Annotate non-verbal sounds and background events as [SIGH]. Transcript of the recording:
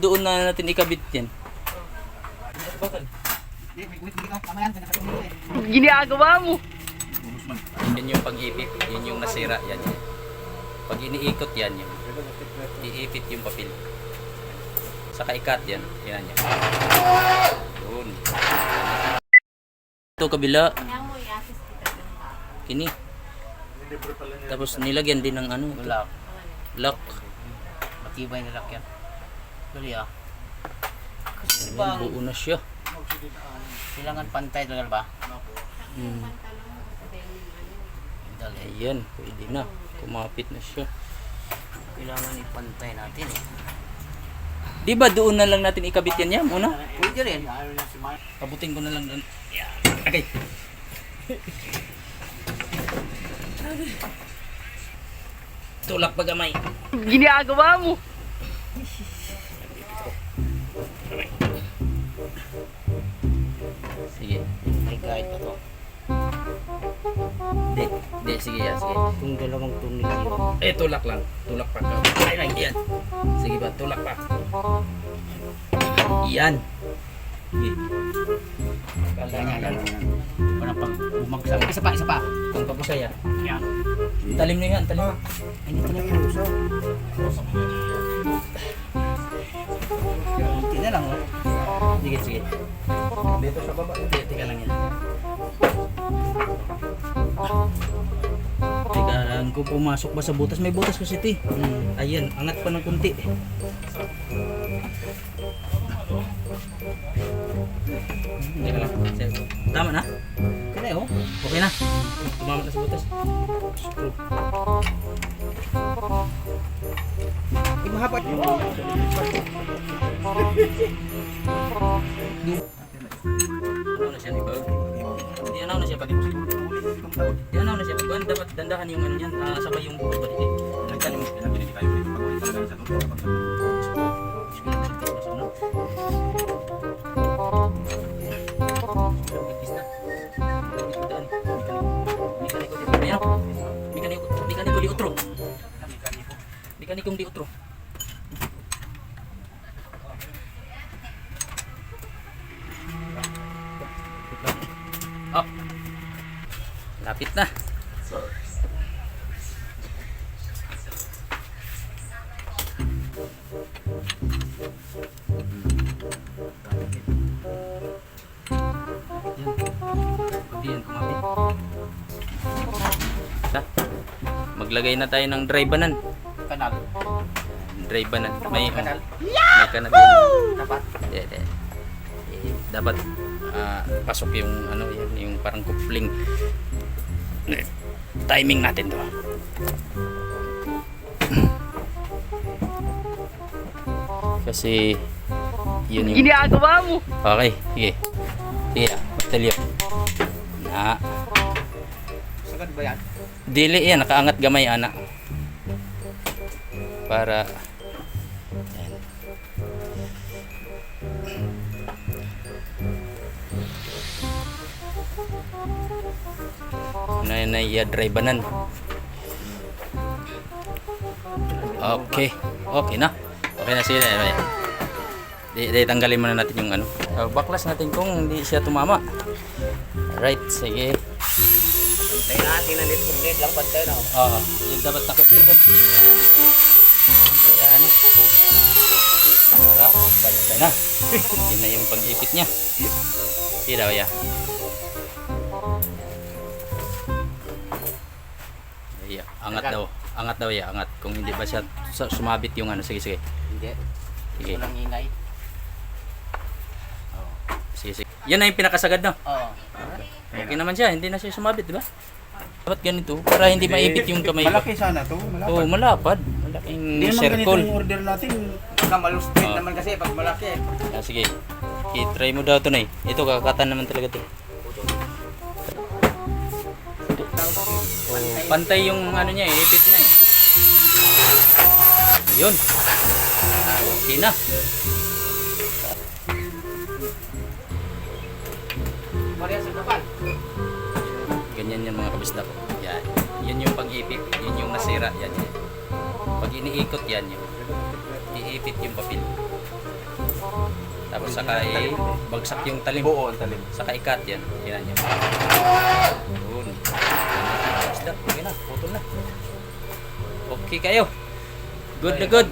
Doon na natin ikabit yan. Ginagawa mo. Yan yung pag-ipit, yun yung nasira, yan yan. Pag iniikot yan, yun. Iipit yung papel. Saka ikat yan, yan yan. Yun. Ito kabila, kini. Tapos nilagyan din ng ano, Lock. lock. Matibay na lock yan. Dali ah. Kasi Ayan, ba, buo na siya. kailangan pantay talaga ba? Hmm. Dali. Ayan, pwede na. Kumapit na siya. Kailangan ipantay natin eh. Di ba doon na lang natin ikabit yan yan muna? Pwede rin. Pabutin ko na lang doon. Okay. [LAUGHS] Tulak pa gamay. Ginagawa mo. Sige yan. Sige. Kung dalawang tornilyo. Eh, tulak lang. Tulak pa. Ay lang, yan. Sige ba, tulak pa. Yan. Sige. Kailangan lang. Para pag bumagsak. Isa pa, isa pa. Kung papasaya. Yan. Talim na yan, talim. Ay, hindi talaga yung uso. Kunti na lang oh. Sige, sige. Dito sa baba. Hindi, teka lang yan. Lang, kung pumasok ba sa butas, may butas kasi eh. Hmm. Ayan, angat pa ng kunti. Teka lang. Tama na? Kaya oh. Okay na. Tumama na sa butas. Screw. Ay, mahaba. Sabay yung balik eh. Nagtanim. Mekaniko di utro. Mekanikong di utro. Up. Lapit na. Yan kumapit. Ta. Maglagay na tayo ng dry banan. Kanal. Dry banan. May Kanal. may kanal. Dapat. Yeah, yeah. Eh, dapat ah, pasok yung ano yan, yung parang coupling Eh, timing natin to kasi yun yung Ginagawa mo. okay sige sige na martilyo na Sagad ba yan? dili yan. Nakaangat gamay ana. Para yan. na na iya driveanan okay. Okay na. Okay na sila di, di tanggalin muna natin yung ano. Uh, baklas natin kung hindi siya tumama right sige Tayo natin na nito. Complete lang pantay na. Oo, yung dapat takot-ikot. Yan. Yan. Para, bantay na. [LAUGHS] Yun na yung pag-ipit niya. Sige daw, ya. Yeah, angat daw. Angat daw, ya. Angat. Kung hindi ba siya su- sumabit yung ano. Sige, sige. Hindi. Sige, Walang ingay. sige. sige. Yan na yung pinakasagad na. Oo. Okay naman siya. Hindi na siya sumabit, di ba? Dapat ganito para hindi maipit yung kamay ko. Malaki sana to. Malapad. Oo, malapad. Malaking Hindi naman ganito circle. yung order natin. Pagka malustrit Oo. naman kasi pag malaki eh. Ah, sige. I-try mo daw to na Ito, kakatan naman talaga to. Oh, pantay yung ano niya eh, ipit na eh. Yun. Okay na. Maria sa kapal. Yan mga kabisda ko. Yan. Yan yung pag-ipit. Yun yung nasira. Yan yan. Pag iniikot yan yun. Iipit yung papel. Saka i bagsak yung talim. Buo ang talim. Saka ikat yan. Yan yan. Yun. Isda. Okay na. Putol na. Okay kayo. Good na good.